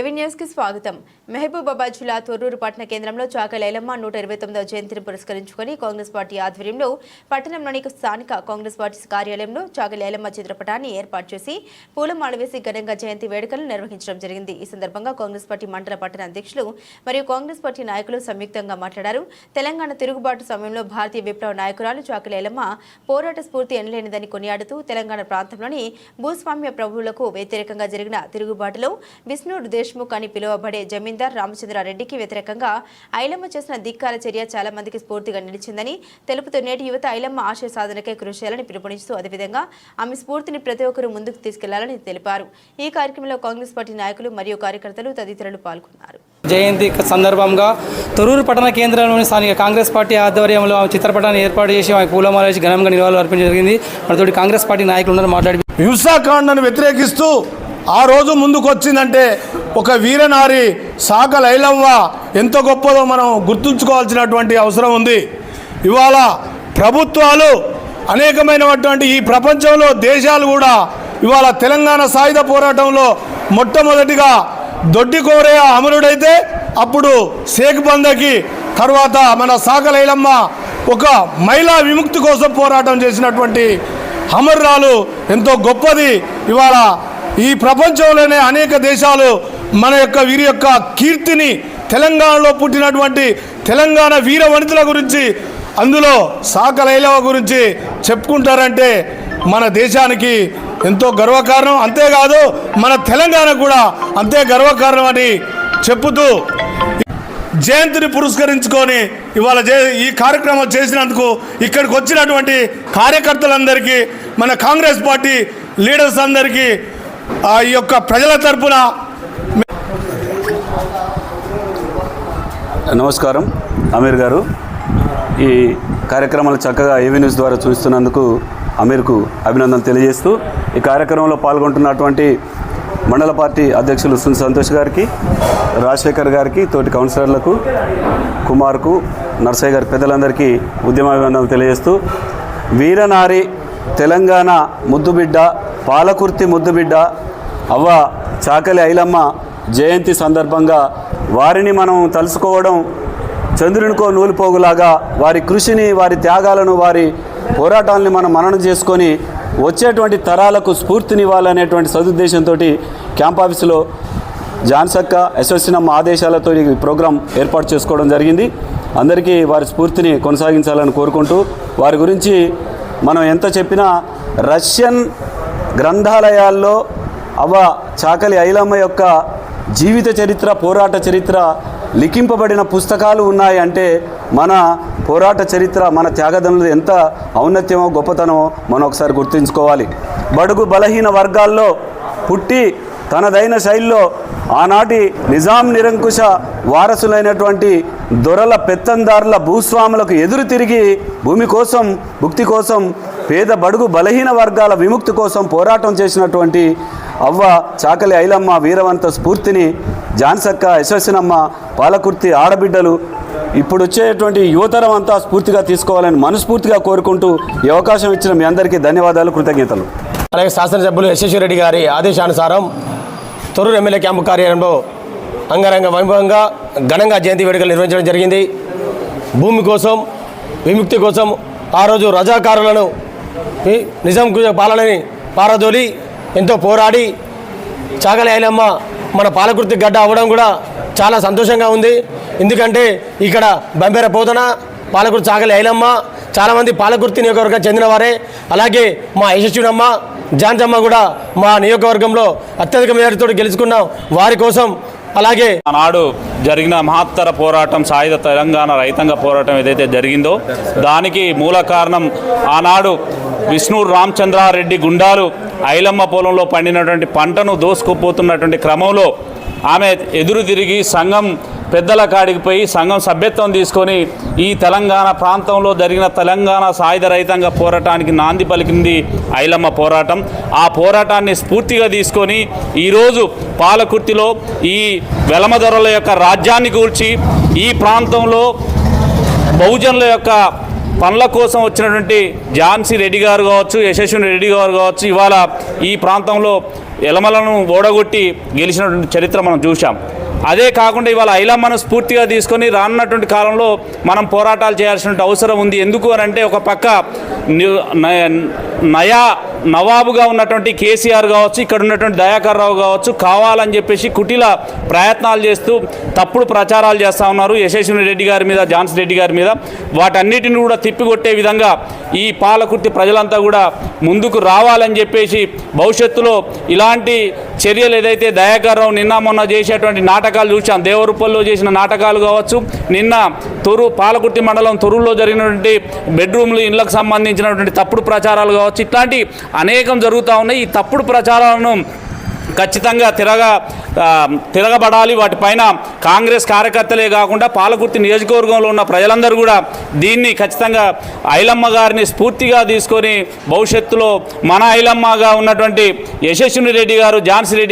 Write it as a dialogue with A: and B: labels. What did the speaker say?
A: ఏవి స్వాగతం. మహబూబాబాద్ జిల్లా తొర్రూరు పట్టణ కేంద్రంలో చాక లైలమ్మ నూట ఇరవై తొమ్మిదవ జయంతిని పురస్కరించుకొని కాంగ్రెస్ పార్టీ ఆధ్వర్యంలో పట్టణంలోని స్థానిక కాంగ్రెస్ పార్టీ కార్యాలయంలో చాక లైలమ్మ చిత్రపటాన్ని ఏర్పాటు చేసి పూలమాల వేసి ఘనంగా జయంతి వేడుకలను నిర్వహించడం జరిగింది. ఈ సందర్భంగా కాంగ్రెస్ పార్టీ మండల పట్టణ అధ్యక్షులు మరియు కాంగ్రెస్ పార్టీ నాయకులు సంయుక్తంగా మాట్లాడారు. తెలంగాణ తిరుగుబాటు సమయంలో భారతీయ విప్లవ నాయకురాలు చాక లైలమ్మ పోరాట స్ఫూర్తి ఎనలేనిదని కొనియాడుతూ తెలంగాణ ప్రాంతంలోని భూస్వామ్య ప్రభువులకు వ్యతిరేకంగా జరిగిన తిరుగుబాటులో విష్ణు దేశ్ముఖ్ అని పిలువబడే జమీందార్ రామచంద్రారెడ్డికి వ్యతిరేకంగా ఐలమ్మ చేసిన ధిక్కార చర్య చాలా మందికి స్ఫూర్తిగా నిలిచిందని తెలుపుతూ నేటి యువత ఐలమ్మ ఆశయ సాధనకై కృషి చేయాలని పిలుపునిస్తూ అదేవిధంగా ఆమె స్ఫూర్తిని ప్రతి ఒక్కరూ ముందుకు తీసుకెళ్ళాలని తెలిపారు. ఈ కార్యక్రమంలో కాంగ్రెస్ పార్టీ నాయకులు మరియు కార్యకర్తలు తదితరులు పాల్గొన్నారు.
B: జయంతి సందర్భంగా తొరూరు పట్టణ కేంద్రంలోని స్థానిక కాంగ్రెస్ పార్టీ ఆధ్వర్యంలో ఆమె చిత్రపటాన్ని ఏర్పాటు చేసి ఆమె పూలమాల వేసి ఘనంగా నివాళులు అర్పించడం జరిగింది. మనతోటి కాంగ్రెస్ పార్టీ నాయకులు ఉన్నారు మాట్లాడి
C: హింసాకాండను వ్యతిరేకిస్తూ ఆ రోజు ముందుకొచ్చిందంటే ఒక వీరనారి సాక లైలవ్వ ఎంత గొప్పదో మనం గుర్తుంచుకోవాల్సినటువంటి అవసరం ఉంది. ఇవాళ ప్రభుత్వాలు అనేకమైనటువంటి ఈ ప్రపంచంలో దేశాలు కూడా ఇవాళ తెలంగాణ సాయుధ పోరాటంలో మొట్టమొదటిగా దొడ్డి కోరే అమరుడైతే అప్పుడు షేక్ బందకి తర్వాత మన సాక లైలమ్మ ఒక మహిళా విముక్తి కోసం పోరాటం చేసినటువంటి అమర్రాలు ఎంతో గొప్పది. ఇవాళ ఈ ప్రపంచంలోనే అనేక దేశాలు మన యొక్క వీరి యొక్క కీర్తిని తెలంగాణలో పుట్టినటువంటి తెలంగాణ వీర వనితల గురించి అందులో సాకలైలవ గురించి చెప్పుకుంటారంటే మన దేశానికి ఎంతో గర్వకారణం. అంతేకాదు మన తెలంగాణ కూడా అంతే గర్వకారణం అని చెప్పుతూ జయంతిని పురస్కరించుకొని ఇవాళ ఈ కార్యక్రమం చేసినందుకు ఇక్కడికి వచ్చినటువంటి కార్యకర్తలందరికీ మన కాంగ్రెస్ పార్టీ లీడర్స్ అందరికీ ఆ యొక్క ప్రజల తరపున
D: నమస్కారం. అమీర్ గారు ఈ కార్యక్రమాలు చక్కగా ఏవీ న్యూస్ ద్వారా చూస్తున్నందుకు అమీర్కు అభినందనలు తెలియజేస్తూ ఈ కార్యక్రమంలో పాల్గొంటున్నటువంటి మండల పార్టీ అధ్యక్షులు సున్ సంతోష్ గారికి రాజశేఖర్ గారికి తోటి కౌన్సిలర్లకు కుమార్కు నర్సయ్య గారి పెద్దలందరికీ ఉద్యమాభివందనలు తెలియజేస్తూ వీరనారి తెలంగాణ ముద్దుబిడ్డ పాలకుర్తి ముద్దుబిడ్డ అవ్వ చాకలి ఐలమ్మ జయంతి సందర్భంగా వారిని మనం తలుసుకోవడం చంద్రునికో నూలుపోగులాగా వారి కృషిని వారి త్యాగాలను వారి పోరాటాలని మనం మననం చేసుకొని వచ్చేటువంటి తరాలకు స్ఫూర్తినివ్వాలనేటువంటి సదుద్దేశంతో క్యాంప్ ఆఫీసులో జాన్సక్క ఎస్ఎస్సినమ్మ ఆదేశాలతో ఈ ప్రోగ్రాం ఏర్పాటు చేసుకోవడం జరిగింది. అందరికీ వారి స్ఫూర్తిని కొనసాగించాలని కోరుకుంటూ వారి గురించి మనం ఎంత చెప్పినా రష్యన్ గ్రంథాలయాల్లో అవ చాకలి ఐలమ్మ యొక్క జీవిత చరిత్ర పోరాట చరిత్ర లిఖింపబడిన పుస్తకాలు ఉన్నాయి అంటే మన పోరాట చరిత్ర మన త్యాగదనులు ఎంత ఔన్నత్యమో గొప్పతనమో మనం ఒకసారి గుర్తుంచుకోవాలి. బడుగు బలహీన వర్గాల్లో పుట్టి తనదైన శైలిలో ఆనాటి నిజాం నిరంకుశ వారసులైనటువంటి దొరల పెత్తందారుల భూస్వాములకు ఎదురు తిరిగి భూమి కోసం భుక్తి కోసం పేద బడుగు బలహీన వర్గాల విముక్తి కోసం పోరాటం చేసినటువంటి అవ్వ చాకలి ఐలమ్మ వీరవంత స్ఫూర్తిని జాన్సక్క యశస్వినమ్మ పాలకుర్తి ఆడబిడ్డలు ఇప్పుడు వచ్చేటువంటి యువతరం అంతా స్ఫూర్తిగా తీసుకోవాలని మనస్ఫూర్తిగా కోరుకుంటూ ఈ అవకాశం ఇచ్చిన మీ అందరికీ ధన్యవాదాలు కృతజ్ఞతలు.
E: అలాగే శాసనసభ్యులు యశస్విరెడ్డి గారి ఆదేశానుసారం తొర్రూరు ఎమ్మెల్యే క్యాంపు కార్యాలయంలో అంగరంగ వైభవంగా ఘనంగా జయంతి వేడుకలు నిర్వహించడం జరిగింది. భూమి కోసం విముక్తి కోసం ఆ రోజు రజాకారులను నిజాం పాలనని పారదోలి ఎంతో పోరాడి చాగలి ఐలమ్మ మన పాలకుర్తి గడ్డ అవ్వడం కూడా చాలా సంతోషంగా ఉంది. ఎందుకంటే ఇక్కడ బంబెర పోతన పాలకుర్తి చాగలి ఐలమ్మ చాలామంది పాలకుర్తి నియోజకవర్గం చెందినవారే. అలాగే మా యశస్వినమ్మ జాన్సమ్మ కూడా మా నియోజకవర్గంలో అత్యధిక మేరతో గెలుచుకున్నాం వారి కోసం అలాగే
F: ఆనాడు జరిగిన మహత్తర పోరాటం సాయుధ తెలంగాణ రైతాంగ పోరాటం ఏదైతే జరిగిందో దానికి మూల కారణం ఆనాడు విష్ణు రామచంద్రారెడ్డి గుండాలు ఐలమ్మ పొలంలో పండినటువంటి పంటను దోసుకుపోతున్నటువంటి క్రమంలో ఆమె ఎదురు తిరిగి సంఘం పెద్దల కాడికి పోయి సంఘం సభ్యత్వం తీసుకొని ఈ తెలంగాణ ప్రాంతంలో జరిగిన తెలంగాణ సాయుధ రహితంగా పోరాటానికి నాంది పలికింది ఐలమ్మ పోరాటం. ఆ పోరాటాన్ని స్ఫూర్తిగా తీసుకొని ఈరోజు పాలకుర్తిలో ఈ వెలమదొరల యొక్క రాజ్యాన్ని కూల్చి ఈ ప్రాంతంలో బహుజనుల యొక్క పనుల కోసం వచ్చినటువంటి ఝాన్సీ రెడ్డి గారు కావచ్చు యశస్విని రెడ్డి గారు కావచ్చు ఇవాళ ఈ ప్రాంతంలో ఎలమలను ఓడగొట్టి గెలిచినటువంటి చరిత్ర మనం చూసాం అదే కాకుండా ఇవాళ ఐలమ్మను స్ఫూర్తిగా తీసుకొని రానున్నటువంటి కాలంలో మనం పోరాటాలు చేయాల్సిన అవసరం ఉంది. ఎందుకు అని అంటే ఒక పక్క నయా నవాబుగా ఉన్నటువంటి కేసీఆర్ కావచ్చు ఇక్కడ ఉన్నటువంటి దయాకర్ రావు కావచ్చు కావాలని చెప్పేసి కుటిల ప్రయత్నాలు చేస్తూ తప్పుడు ప్రచారాలు చేస్తూ ఉన్నారు. యశస్విని రెడ్డి గారి మీద ఝాన్సీ రెడ్డి గారి మీద. వాటన్నిటిని కూడా తిప్పికొట్టే విధంగా ఈ పాలకుర్తి ప్రజలంతా కూడా ముందుకు రావాలని చెప్పేసి భవిష్యత్తులో ఇలాంటి చర్యలు ఏదైతే దయాకర్ రావు నిన్న మొన్న చేసేటువంటి నాటకాలు చూసాం దేవరూపల్లో చేసిన నాటకాలు కావచ్చు నిన్న తొరు పాలకుర్తి మండలం తొరువులో జరిగినటువంటి బెడ్రూమ్లు ఇళ్ళకు సంబంధించినటువంటి తప్పుడు ప్రచారాలు కావచ్చు ఇట్లాంటి అనేకం జరుగుతూ ఉన్నాయి. ఈ తప్పుడు ప్రచారాలను ఖచ్చితంగా తిరగ తిరగబడాలి. వాటిపైన కాంగ్రెస్ కార్యకర్తలే కాకుండా పాలకుర్తి నియోజకవర్గంలో ఉన్న ప్రజలందరూ కూడా దీన్ని ఖచ్చితంగా ఐలమ్మ గారిని స్ఫూర్తిగా తీసుకొని భవిష్యత్తులో మన ఐలమ్మగా ఉన్నటువంటి యశస్విని రెడ్డి గారు ఝాన్సీ రెడ్డి